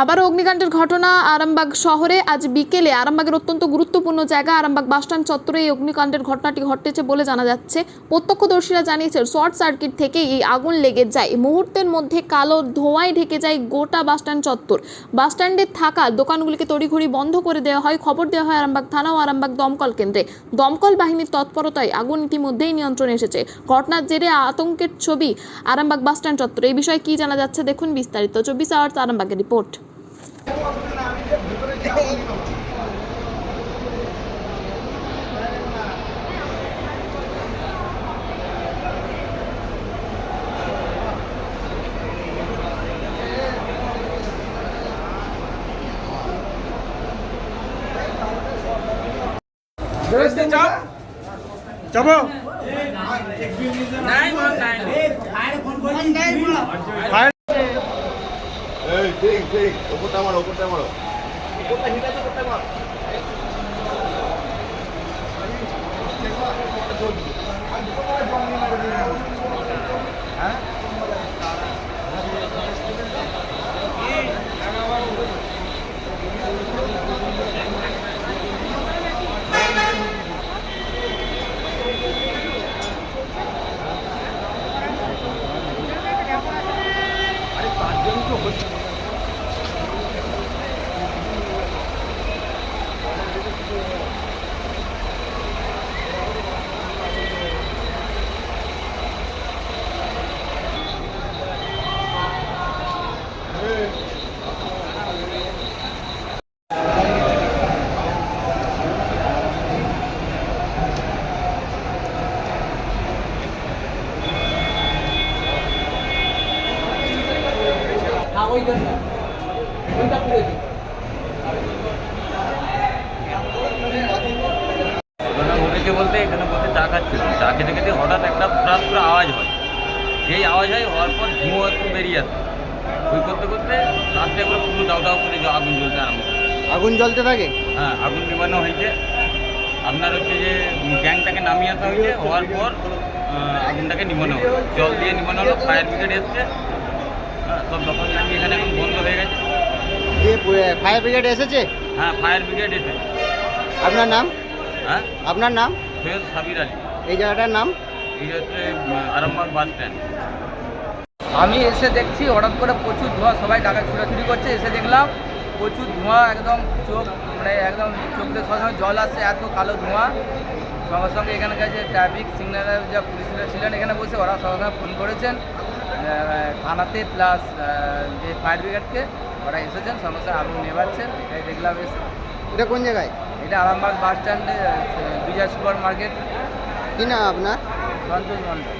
আবার অগ্নিকাণ্ডের ঘটনা আরামবাগ শহরে। আজ বিকেলে আরামবাগের অত্যন্ত গুরুত্বপূর্ণ জায়গা আরামবাগ বাসস্ট্যান্ড চত্বরে এই অগ্নিকাণ্ডের ঘটনাটি ঘটেছে বলে জানা যাচ্ছে। প্রত্যক্ষদর্শীরা জানিয়েছেন, শর্ট সার্কিট থেকে এই আগুন লেগে যায়। মুহূর্তের মধ্যে কালো ধোঁয়ায় ঢেকে যায় গোটা বাসস্ট্যান্ড চত্বর। বাসস্ট্যান্ডে থাকা দোকানগুলিকে তড়িঘড়ি বন্ধ করে দেওয়া হয়। খবর দেওয়া হয় আরামবাগ থানা ও আরামবাগ দমকল কেন্দ্রে। দমকল বাহিনীর তৎপরতায় আগুন ইতিমধ্যেই নিয়ন্ত্রণে এসেছে। ঘটনার জেরে আতঙ্কের ছবি আরামবাগ বাসস্ট্যান্ড চত্বর। এই বিষয়ে কি জানা যাচ্ছে, দেখুন বিস্তারিত। চব্বিশ আওয়ার্স আরামবাগের রিপোর্ট। যাব ফায়ার এই ঠিক ঠিক ওপরটা মারো ওপরটা মারো ওপরটা হিটাতে ওপরটা মারো ঘটনা ঘটেছে বলতে এখানে বসে চা খাচ্ছিল চা খেতে খেতে হঠাৎ একটা প্রাস করে আওয়াজ হয়। যেই আওয়াজ হয় হওয়ার পর ধুঁয়ো একটু বেরিয়ে আসে। ওই করতে করতে রাস্তায় করে পুরো দাও দাও করে আগুন জ্বলতে আরম্ভ আগুন জ্বলতে থাকে? হ্যাঁ আগুন নিবানো হয়েছে। আপনার হচ্ছে যে গ্যাংটাকে নামিয়ে আসা হয়েছে হওয়ার পর আগুনটাকে নিবানো হলো। জল দিয়ে নিবানো হলো ফায়ার ব্রিগেড এসছে। হ্যাঁ সব দোকান নামিয়ে এখানে এখন বন্ধ হয়ে গেছে দিয়ে ফায়ার ব্রিগেড এসেছে? হ্যাঁ ফায়ার ব্রিগেড এসে আপনার নাম? হ্যাঁ? আপনার নাম? সৈয়দ সাবির আলী। এই জায়গাটার নাম? এই হচ্ছে আরামবাগ বাস স্ট্যান্ড আমি এসে দেখছি হঠাৎ করে প্রচুর ধোঁয়া সবাই টাকা ছুটাছুটি করছে। এসে দেখলাম প্রচুর ধোঁয়া একদম চোখ মানে একদম চোখ দিয়ে সবসময় জল আসছে এত কালো ধোঁয়া। সঙ্গে সঙ্গে এখানকার যে ট্রাফিক সিগন্যালের যা পুলিশরা ছিলেন এখানে বসে ওরা সঙ্গে সঙ্গে ফোন করেছেন। থানাতে প্লাস যে ফায়ার ব্রিগেডকে ওরা এসেছেন সঙ্গে আগুন নেবাচ্ছেন এটাই দেখলাম এসে। এটা কোন জায়গায়? এটা আরামবাগ বাস স্ট্যান্ডে বিজয় সুপার মার্কেট কি না আপনার? সন্তোষ মন্ডল